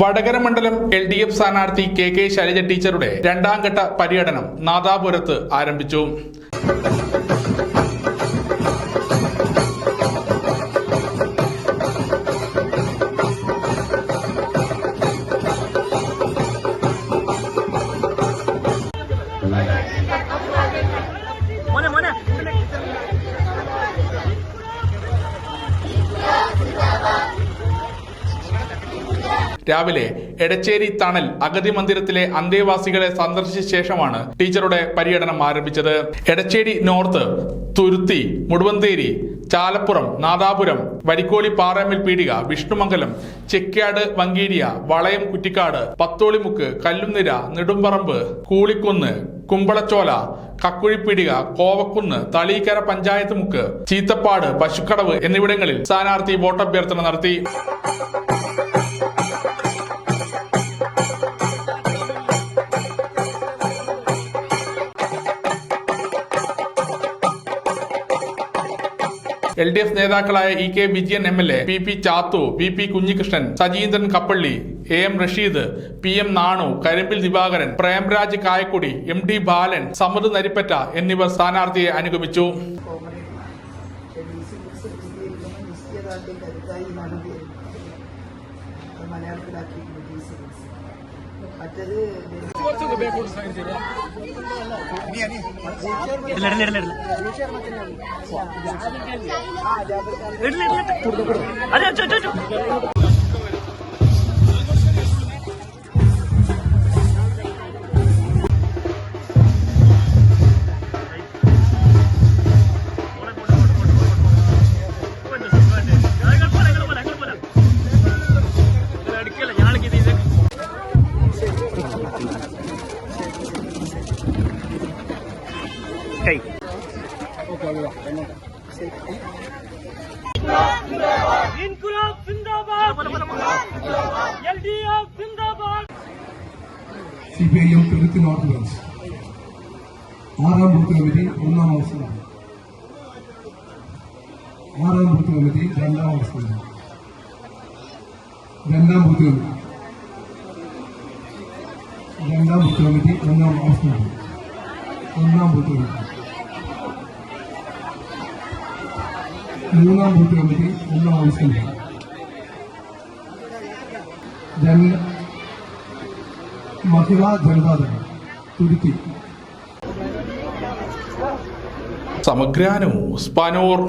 വടകര മണ്ഡലം L D F സ്ഥാനാർത്ഥി K K Shailaja ടീച്ചറുടെ രണ്ടാം ഘട്ട പര്യടനം നാദാപുരത്ത് ആരംഭിച്ചു. രാവിലെ എടച്ചേരി തണൽ അഗതി മന്ദിരത്തിലെ അന്തേവാസികളെ സന്ദർശിച്ച ശേഷമാണ് ടീച്ചറുടെ പര്യടനം ആരംഭിച്ചത്. എടച്ചേരി നോർത്ത് തുരുത്തി മുടുവന്തേരി ചാലപ്പുറം നാദാപുരം വരിക്കോളി പാറമ്മിൽ പീടിക വിഷ്ണുമംഗലം ചെക്കാട് വങ്കീരിയ വളയം കുറ്റിക്കാട് പത്തോളിമുക്ക് കല്ലുനിര നെടുമ്പറമ്പ് കൂളിക്കുന്ന് കുമ്പളച്ചോല കക്കുഴിപ്പീടിക കോവക്കുന്ന് തളീക്കര പഞ്ചായത്ത് മുക്ക് ചീത്തപ്പാട് പശുക്കടവ് എന്നിവിടങ്ങളിൽ സ്ഥാനാർത്ഥി വോട്ടഭ്യർത്ഥന നടത്തി. എൽ ഡി എഫ് നേതാക്കളായ E K Vijayan M L A P P Chathu V P Kunhikrishnan Sajeendran Kappally A M Rasheed P M Nanu Karimbil Divakaran Premraj Kayakkudi M D Balan Samridh Naripatta എന്നിവർ സ്ഥാനാർത്ഥിയെ അനുഗമിച്ചു അത് മലയാളത്തിലാക്കിയിട്ടുണ്ട് D C മറ്റത് ഇല്ല ഇല്ല ഇല്ല. കൈ ഇൻകുലാബ് സിന്ദാബാദ് LDF Zindabad C P I M തിരുത്തി നോർത്ത് വെസ്റ്റ് ആറാം ബൂത്ത് കമ്മിറ്റി ഒന്നാം അവസ്ഥയാണ് ആറാം ബൂത്ത് കമ്മിറ്റി രണ്ടാം അവസ്ഥയാണ് രണ്ടാം ബൂത്ത് കമ്മിറ്റി രണ്ടാം ബൂത്ത് കമ്മിറ്റി ഒന്നാം അവസ്ഥയാണ് ഒന്നാം ബൂത്ത് കമ്മിറ്റി മൂന്നാം കമ്മിറ്റി ഒന്നാം അവസ്ഥയാണ് രണ്ട് മഹിളാ ജനതാദൾ തുരുത്തി. സമഗ്രാനു സ്പാനൂർ